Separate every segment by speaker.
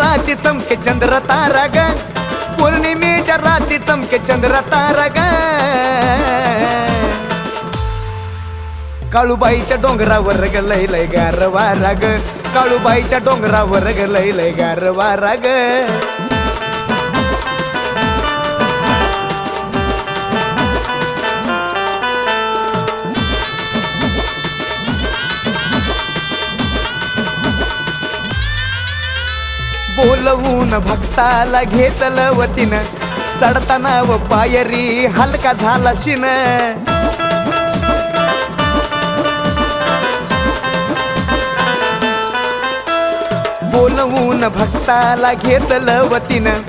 Speaker 1: राती चमके चंद्र तारा ग पौर्णिमेच्या राती चमके चंद्र तारा ग काळूबाईच्या डोंगरावर ग लय लय गार वारा ग काळूबाईच्या डोंगरावर ग लय लय गार वारा ग बोलवून भक्ताला घेतलं वतीनं. चढताना व पायरी हलका झाला शिन. बोलवून भक्ताला घेतलं वतीनं.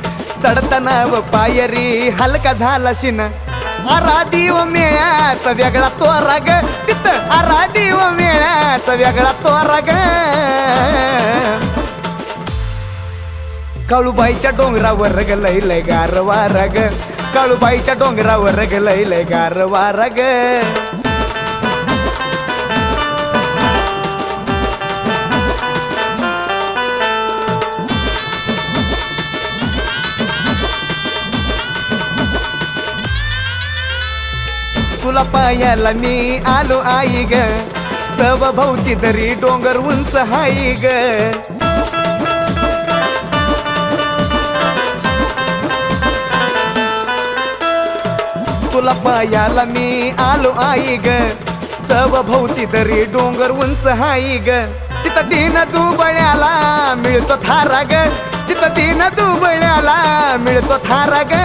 Speaker 1: चढताना व पायरी हलका झाला शिन. आराधी व मेळ्याचा वेगळा तो राग तिथं आराधी व मेळ्याचा वेगळा तो राग काळूबाईच्या डोंगरावर रग लय लय गार वारा काळूबाईच्या डोंगरावर रग लय लय गार वारा तुला पायाला मी आलो आई ग. चव भोवती तरी डोंगर उंच हाई ग. तुला पायाला मी आलो आई ग. चव भोवती तरी डोंगर उंच हाई ग. तिथं दिन दुबळ्याला मिळतो थारा ग. तिथं दिन दुबळ्याला मिळतो थारा ग.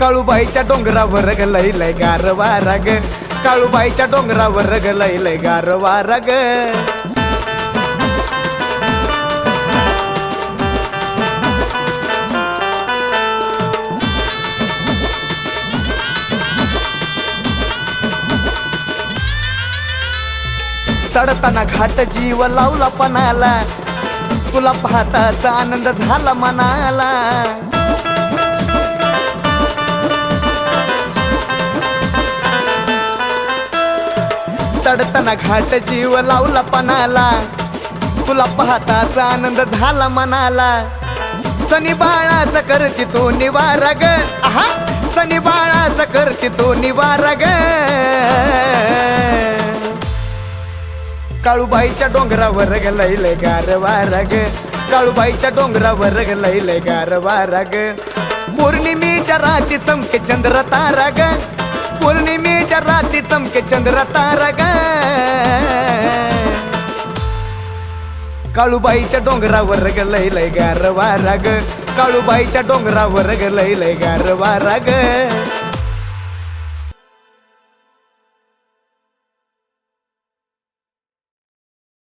Speaker 1: काळूबाईच्या डोंगरावर ग लय लय गारवा राग ग. काळूबाईच्या डोंगरावर ग लय लय गारवा वारा ग. चढताना घाट जीव लावला पणाला. तुला पाहताचा आनंद झाला मनाला. चढताना घाट जीव लावला पणाला. तुला पाहताचा आनंद झाला मनाला. सनी बाळाचा करती तो निवारा ग. आहा! सनी बाळाचा करती तो निवारा ग. काळूबाईच्या डोंगरावर ग गार वारग. काळूबाईच्या डोंगरावर ग लय गार वारग. पौर्णिमेच्या राती चमके चंद्र तारा ग पौर्णिमेच्या राती चमके चंद्र तारा ग काळूबाईच्या डोंगरावर ग लय गार वारग. काळूबाईच्या डोंगरावर ग गार वारग.